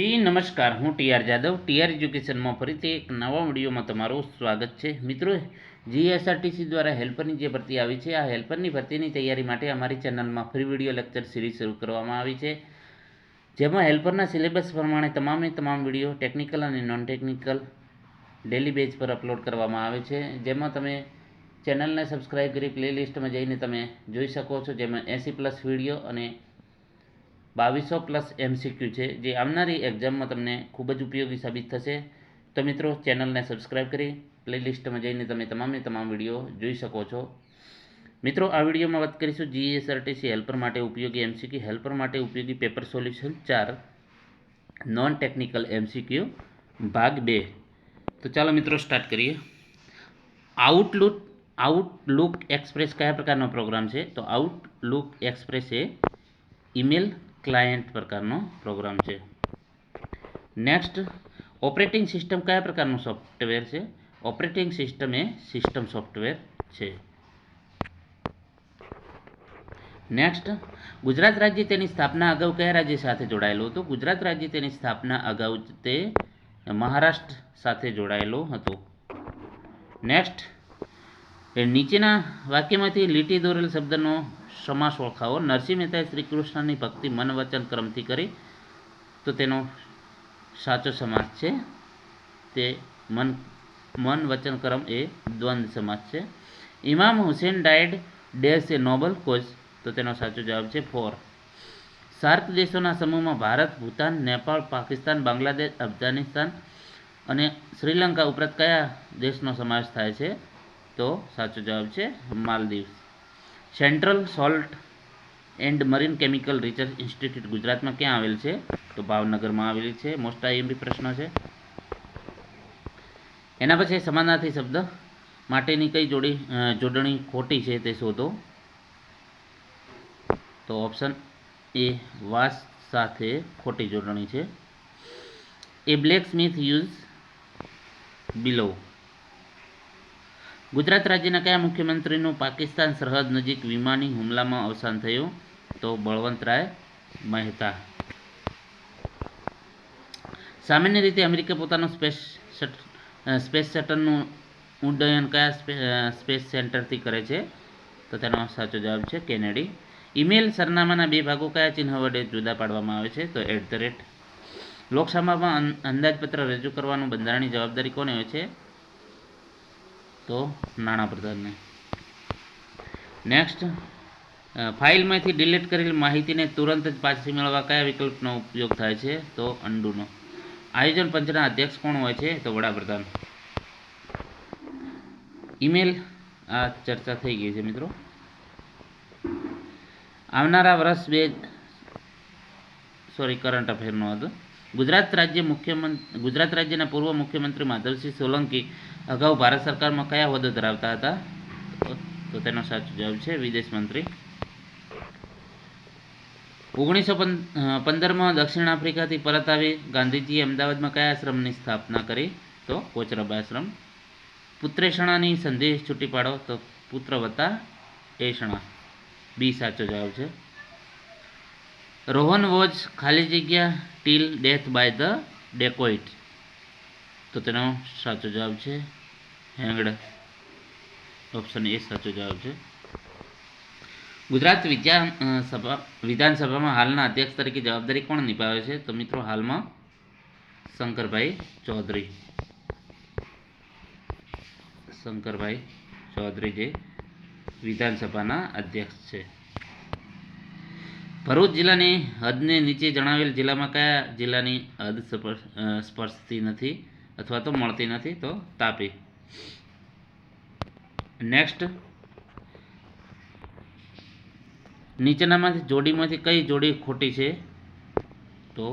જી, નમસ્કાર. હું TR Jadav. TR એજ્યુકેશનમાં ફરીથી એક નવા વિડીયોમાં તમારું સ્વાગત છે. મિત્રો, જીએસઆરટીસી દ્વારા હેલ્પરની જે ભરતી આવી છે, આ હેલ્પરની ભરતીની તૈયારી માટે અમારી ચેનલમાં ફ્રી વીડિયો લેક્ચર સિરીઝ શરૂ કરવામાં આવી છે. જેમાં હેલ્પરના સિલેબસ પ્રમાણે તમામે તમામ વીડિયો, ટેકનિકલ અને નોન ટેકનિકલ ડેલી બેઝ પર અપલોડ કરવામાં આવે છે. જેમાં તમે ચેનલને સબસ્ક્રાઇબ કરી પ્લેલિસ્ટમાં જઈને તમે જોઈ શકો છો. જેમાં એંસી પ્લસ વીડિયો અને બાવીસો પ્લસ એમસીક્યુ છે, જે આવનારી એક્ઝામમાં તમને ખૂબ જ ઉપયોગી સાબિત થશે. તો મિત્રો, ચેનલને સબસ્ક્રાઇબ કરી, પ્લેલિસ્ટમાં જઈને તમે તમામે તમામ વીડિયો જોઈ શકો છો. મિત્રો, આ વિડીયોમાં વાત કરીશું જીએસઆરટીસી હેલ્પર માટે ઉપયોગી એમસીક્યુ. હેલ્પર માટે ઉપયોગી પેપર સોલ્યુશન ચાર નોન ટેકનિકલ એમસીક્યુ, ભાગ બે. તો ચાલો મિત્રો, સ્ટાર્ટ કરીએ. આઉટલુક આઉટલુક એક્સપ્રેસ કયા પ્રકારનો પ્રોગ્રામ છે? તો આઉટલુક એક્સપ્રેસ એ ઈમેલ ક્લાયન્ટ પ્રકારનો પ્રોગ્રામ છે. નેક્સ્ટ ઓપરેટિંગ સિસ્ટમ કયા પ્રકારનું સોફ્ટવેર છે? ઓપરેટિંગ સિસ્ટમ એ સિસ્ટમ સોફ્ટવેર છે. નેક્સ્ટ ગુજરાત રાજ્ય તેની સ્થાપના અગાઉ કયા રાજ્ય સાથે જોડાયેલું હતું? ગુજરાત રાજ્ય તેની સ્થાપના અગાઉ તે મહારાષ્ટ્ર સાથે જોડાયેલો હતો. નેક્સ્ટ નીચેના વાક્યમાંથી લીટી દોરેલ શબ્દનો સમાસ ઓળખાવો નરસિંહ મહેતાએ શ્રી કૃષ્ણની ભક્તિ મન વચન ક્રમથી કરી તો તેનો સાચો સમાસ છે. તે મન મન વચન ક્રમ એ દ્વંદ સમાસ છે. ઇમામ હુસેન ડાયડ ડેસ એ નોબલ કોઝ તો તેનો સાચો જવાબ છે ફોર. સાર્ક દેશોના સમૂહમાં ભારત, ભૂતાન, નેપાળ, પાકિસ્તાન, બાંગ્લાદેશ, અફઘાનિસ્તાન અને શ્રીલંકા ઉપરાંત કયા દેશનો સમાવેશ થાય છે? તો સાચો જવાબ છે Maldives. Central salt and marine chemical research institute ગુજરાતમાં ક્યાં આવેલ છે? તો ભાવનગરમાં આવેલી છે. મોસ્ટ આઈએમપી પ્રશ્ન છે. એના પછી સમાનાર્થી શબ્દ માટેની કઈ જોડી જોડણી ખોટી છે તે શોધો. તો ઓપ્શન એ વાસ સાથે ખોટી જોડણી છે. A blacksmith use bellow Gujarat રાજ્યના કયા મુખ્યમંત્રીનું પાકિસ્તાન સરહદ નજીક વિમાની હુમલામાં અવસાન થયું? તો બળવંતરાય મહેતા. સામાન્ય રીતે અમેરિકા પોતાનું સ્પેસ સ્પેસ શટલનું ઉડ્ડયન કયા સ્પે- સ્પેસ સેન્ટરથી કરે છે? તો તેનો સાચો જવાબ છે કેનેડી. ઈમેલ સરનામાના બે ભાગો કયા ચિહ્ન વડે જુદા પાડવામાં આવે છે? તો એટ ધ રેટ. લોકસભામાં અંદાજપત્ર રજૂ કરવાનું બંધારણની જવાબદારી કોને હોય છે? તો નાણાપ્રધાનને. નેક્સ્ટ ફાઇલમાંથી ડિલીટ કરેલી માહિતીને તુરંત જ પાછી મેળવવા કયા વિકલ્પનો ઉપયોગ થાય છે? તો અંડુનો. આયોજન પંચના અધ્યક્ષ કોણ હોય છે? તો વડાપ્રધાન. ઈમેલ, આ ચર્ચા થઈ ગઈ છે મિત્રો. આવનારા વર્ષ બે, સોરી, કરંટ અફેરનો હતો. ગુજરાત રાજ્ય મુખ્યમંત્રી ગુજરાત રાજ્યના પૂર્વ મુખ્યમંત્રી માધવસિંહ સોલંકી અગાઉ ભારત સરકારમાં કયા હોદ્દો ધરાવતા હતા? તો- તેનો સાચો જવાબ છે વિદેશ મંત્રી. ઓગણીસો પંદરમાં દક્ષિણ આફ્રિકાથી પરત આવી ગાંધીજીએ અમદાવાદમાં કયા આશ્રમની સ્થાપના કરી? તો કોચરબ આશ્રમ. પુત્રેષણાની સંધિ છૂટી પાડો તો પુત્ર વત્તા એષણા. બી સાચો જવાબ છે. રોહન વોચ ખાલી જગ્યા till death by the dacoit. તો તેનો સાચો જવાબ છે હેંગડ. ઓપ્શન એ સાચો જવાબ છે. ગુજરાત વિદ્યા સભા, વિધાનસભામાં હાલના અધ્યક્ષ તરીકે જવાબદારી કોણ નિભાવે છે? તો મિત્રો હાલમાં શંકરભાઈ ચૌધરી. શંકરભાઈ ચૌધરી જે વિધાનસભાના અધ્યક્ષ છે. ભરૂચ જિલ્લાની હદને નીચે જણાવેલ જિલ્લામાં કયા જિલ્લાની હદ સ્પર્શતી નથી અથવા તો મળતી નથી તો તાપી. નેક્સ્ટ નીચેનામાંથી જોડીમાંથી કઈ જોડી ખોટી છે? તો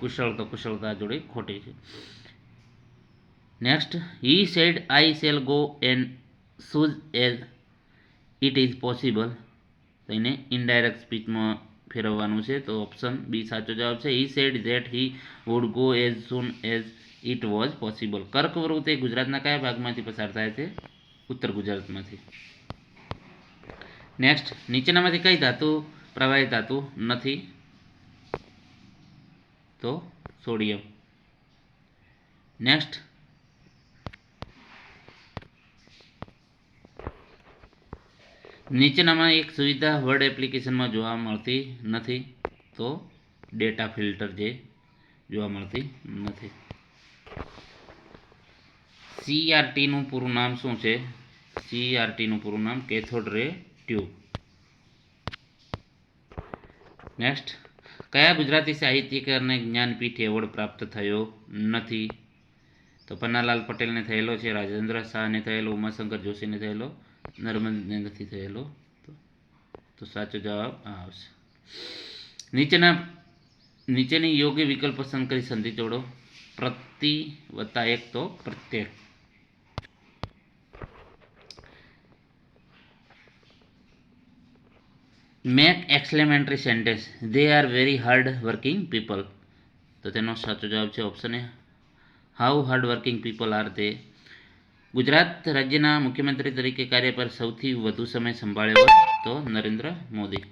કુશળ તો કુશળતા જોડી ખોટી છે. Next he said I shall go and shoes as it is possible તો ઇનડાયરેક્ટ સ્પીચમાં ફેરવવાનું છે. તો ઓપ્શન બી સાચો જવાબ છે. He said that he would go as soon as it was possible કર્કવૃત એ ગુજરાતના કયા ભાગમાંથી પસાર થાય છે? ઉત્તર ગુજરાતમાંથી. નેક્સ્ટ નીચેનામાંથી કઈ ધાતુ પ્રવાહી ધાતુ નથી? તો સોડિયમ. નેક્સ્ટ નીચેનામાં એક સુવિધા વર્ડ એપ્લિકેશનમાં જોવા મળતી નથી, તો ડેટા ફિલ્ટર જે જોવા મળતી નથી. સીઆરટીનું પૂરું નામ શું છે? સીઆરટીનું પૂરું નામ કેથોડ રે ટ્યુબ. નેક્સ્ટ કયા ગુજરાતી સાહિત્યકારને જ્ઞાનપીઠ એવોર્ડ પ્રાપ્ત થયો નથી? તો પન્નાલાલ પટેલને થયેલો છે, રાજેન્દ્ર શાહને થયેલો, ઉમાશંકર જોશીને થયેલો નર્મદને નથી થયેલો તો- સાચો જવાબ આવશે. નીચેના, નીચેની યોગ્ય વિકલ્પ પસંદ કરી સંધિ જોડો. પ્રતિ વત્તા એક તો પ્રત્યેક make exclamatory sentence. They are very hard working people તો તેનો સાચો જવાબ છે option A. How hard working people are તે ગુજરાત રાજ્યના મુખ્યમંત્રી તરીકે કાર્ય પર સૌથી વધુ સમય સંભાળ્યો તો નરેન્દ્ર મોદી.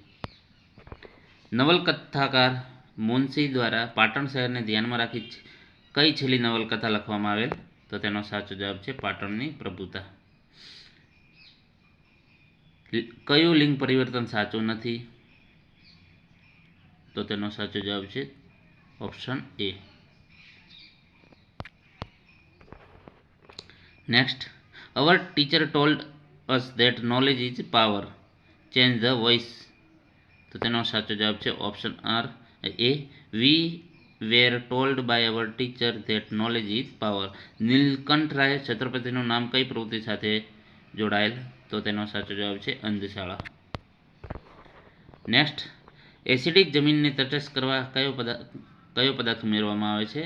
નવલકથાકાર મુનશી દ્વારા પાટણ શહેરને ધ્યાનમાં રાખી કઈ છેલ્લી નવલકથા લખવામાં આવેલ? તો તેનો સાચો જવાબ છે પાટણની પ્રભુતા. કયું લિંગ પરિવર્તન સાચું નથી? તો તેનો સાચો જવાબ છે option A. Next our teacher told us that knowledge is power change the voice તો તેનો સાચો જવાબ છે option R A we were told by our teacher that knowledge is power Nilkanth Rai છત્રપતિનું નામ કઈ પ્રવૃત્તિ સાથે જોડાયેલ તો તેનો સાચો જવાબ છે અંધશાળા નેક્સ્ટ એસિડિક જમીનને તટસ્થ કરવા કયો પદાર્થ કયો પદાર્થ ઉમેરવામાં આવે છે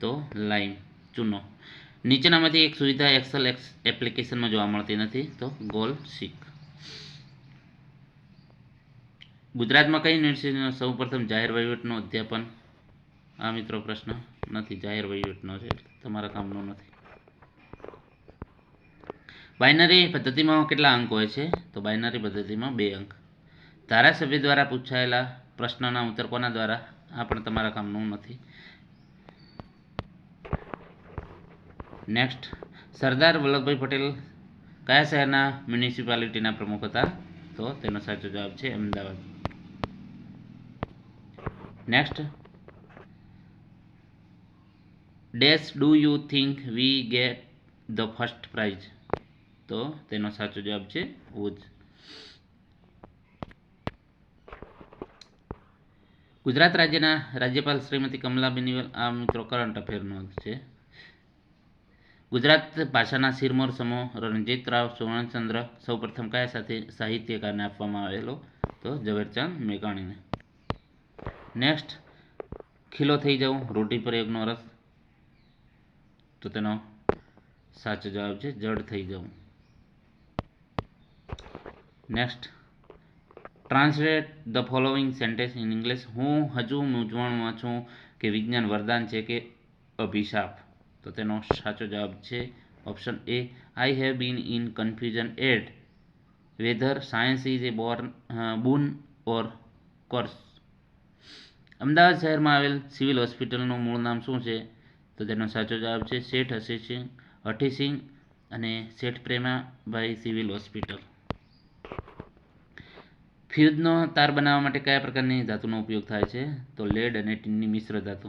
તો લાઈમ ચૂનો નીચેનામાંથી એક સુવિધા એક્સેલ એક્સ એપ્લિકેશનમાં જોવા મળતી નથી, તો ગોલ શીખ. ગુજરાતમાં કઈ યુનિવર્સિટીનો સૌપ્રથમ જાહેર વહીવટનું અધ્યાપન? આ મિત્રો પ્રશ્ન નથી, જાહેર વહીવટનો છે, તમારા કામનો નથી. બાઇનરી પદ્ધતિમાં કેટલા અંક હોય છે? તો બાઇનરી પદ્ધતિમાં બે અંક. ધારાસભ્ય દ્વારા પૂછાયેલા પ્રશ્નના ઉત્તર કોના દ્વારા? આ પણ તમારા કામનું નથી. નેક્સ્ટ સરદાર વલ્લભભાઈ પટેલ કયા શહેરના મ્યુનિસિપાલિટીના પ્રમુખ હતા? તો તેનો સાચો જવાબ છે Ahmedabad. Next dash do you think we get the first prize તો તેનો સાચો જવાબ છે ઉજ ગુજરાત રાજ્યના રાજ્યપાલ શ્રીમતી કમલાબેન આ મિત્રો કરંટ અફેરનો છે. ગુજરાત ભાષાના શિરમોર સમૂહ રણજીતરાવ સુવર્ણચંદ્ર સૌપ્રથમ કયા સાથે સાહિત્યકારને આપવામાં આવેલો? તો ઝવેરચંદ મેઘાણીને. નેક્સ્ટ ખીલો થઈ જવું રોટી પર એકનો રસ. તો તેનો સાચો જવાબ છે, જડ થઈ જવું next translate the following sentence in English હું હજુ મૂંઝવણમાં છું કે વિજ્ઞાન વરદાન છે કે અભિશાપ? તો તેનો સાચો જવાબ છે option A I have been in confusion at whether science is a born boon or curse Ahmedabad શહેરમાં આવેલ સિવિલ હોસ્પિટલનું મૂળ નામ શું છે? તો તેનો સાચો જવાબ છે શેઠ હસીસિંહ, હઠીસિંહ અને શેઠ પ્રેમાભાઈ સિવિલ હોસ્પિટલ ફ્યુઝનો તાર બનાવવા માટે કયા પ્રકારની ધાતુનો ઉપયોગ થાય છે? તો લેડ અને ટીનની મિશ્ર ધાતુ.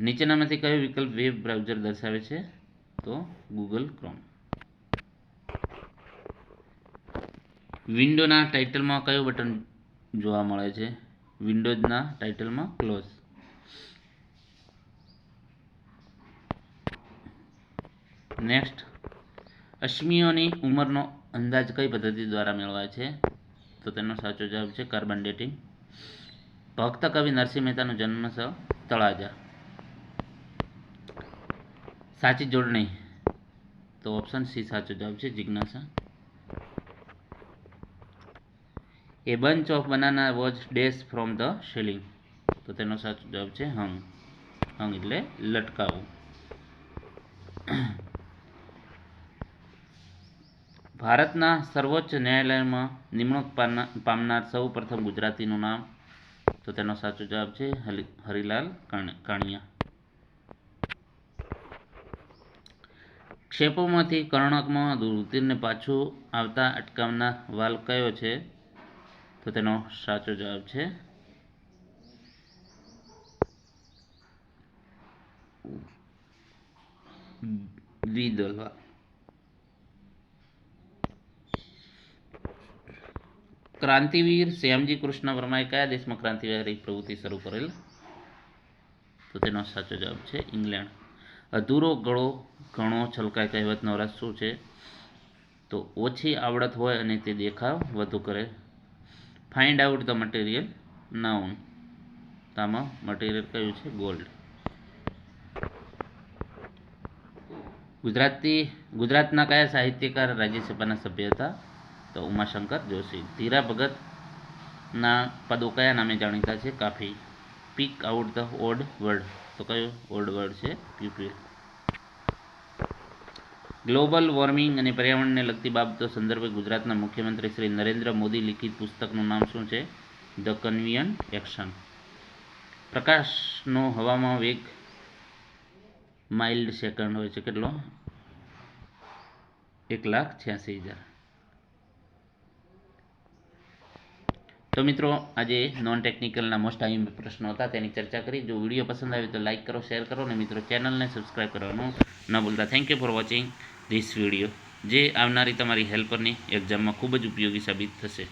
નીચેનામાંથી કયો વિકલ્પ વેબ બ્રાઉઝર દર્શાવે છે? તો ગૂગલ ક્રોમ વિન્ડોના ટાઇટલમાં કયું બટન જોવા મળે છે? વિન્ડોઝના ટાઇટલમાં ક્લોઝ. નેક્સ્ટ. અશ્મિઓની ઉંમરનો અંદાજ કઈ પદ્ધતિ દ્વારા મેળવાય છે? તો તેનો સાચો જવાબ છે કાર્બન ડેટિંગ. ભક્ત કવિ નરસિંહ મહેતાનો જન્મ સ્થળ તળાજા. સાચી જોડણી તો ઓપ્શન સી સાચો જવાબ છે જિજ્ઞાસા. A bunch of banana was dash from the shelling તો તેનો સાચો જવાબ છે હંગ હંગ એટલે લટકાવું. ભારતના સર્વોચ્ચ ન્યાયાલયમાં નિમણૂક પામનાર સૌ પ્રથમ ગુજરાતીનું નામ. તો તેનો સાચો જવાબ છે હરિલાલ કાણ- કાણિયા. ક્ષેપોમાંથી કર્ણકમાં રુધિરને પાછું આવતા અટકાવનાર વાલ કયો છે? તો તેનો સાચો જવાબ છે દ્વિદલ ક્રાંતિવીર શ્યામજી કૃષ્ણ વર્માએ કયા દેશમાં ક્રાંતિકારી પ્રવૃત્તિ શરૂ કરેલ? તો તેનો સાચો જવાબ છે ઇંગ્લેન્ડ. અધૂરો ગળો ઘણો છલકાય કહેવતનો રસ શું છે? તો ઓછી આવડત હોય અને તે દેખાવ વધુ કરે. Find out the material noun આમાં મટીરિયલ કયું છે? ગોલ્ડ ગુજરાતી, ગુજરાતના કયા સાહિત્યકાર રાજ્યસભાના સભ્ય હતા? તો ઉમાશંકર જોશી. ધીરા ભગતના પદો કયા નામે જાણીતા છે કાફી. Pick out the odd word તો કયો ઓડ વર્ડ છે? પ્યુપિલ ગ્લોબલ વોર્મિંગ અને પર્યાવરણને લગતી બાબતો સંદર્ભે ગુજરાતના મુખ્યમંત્રી શ્રી નરેન્દ્ર મોદી લિખિત પુસ્તકનું નામ શું છે? ધ કન્વિયન એક્શન પ્રકાશનો હવામાં વેગ માઇલ્ડ સેકન્ડ હોય છે. કેટલો? એક લાખ છ્યાસી હજાર. તો મિત્રો, આજે નોન ટેકનિકલના મોસ્ટ આઈમ પ્રશ્નો હતા, તેની ચર્ચા કરી. જો વીડિયો પસંદ આવે તો લાઇક કરો શેર કરો, અને મિત્રો ચેનલને સબસ્ક્રાઈબ કરવાનું ન ભૂલતા. Thank you for watching this video જે આવનારી તમારી હેલ્પરની એક્ઝામમાં ખૂબ જ ઉપયોગી સાબિત થશે.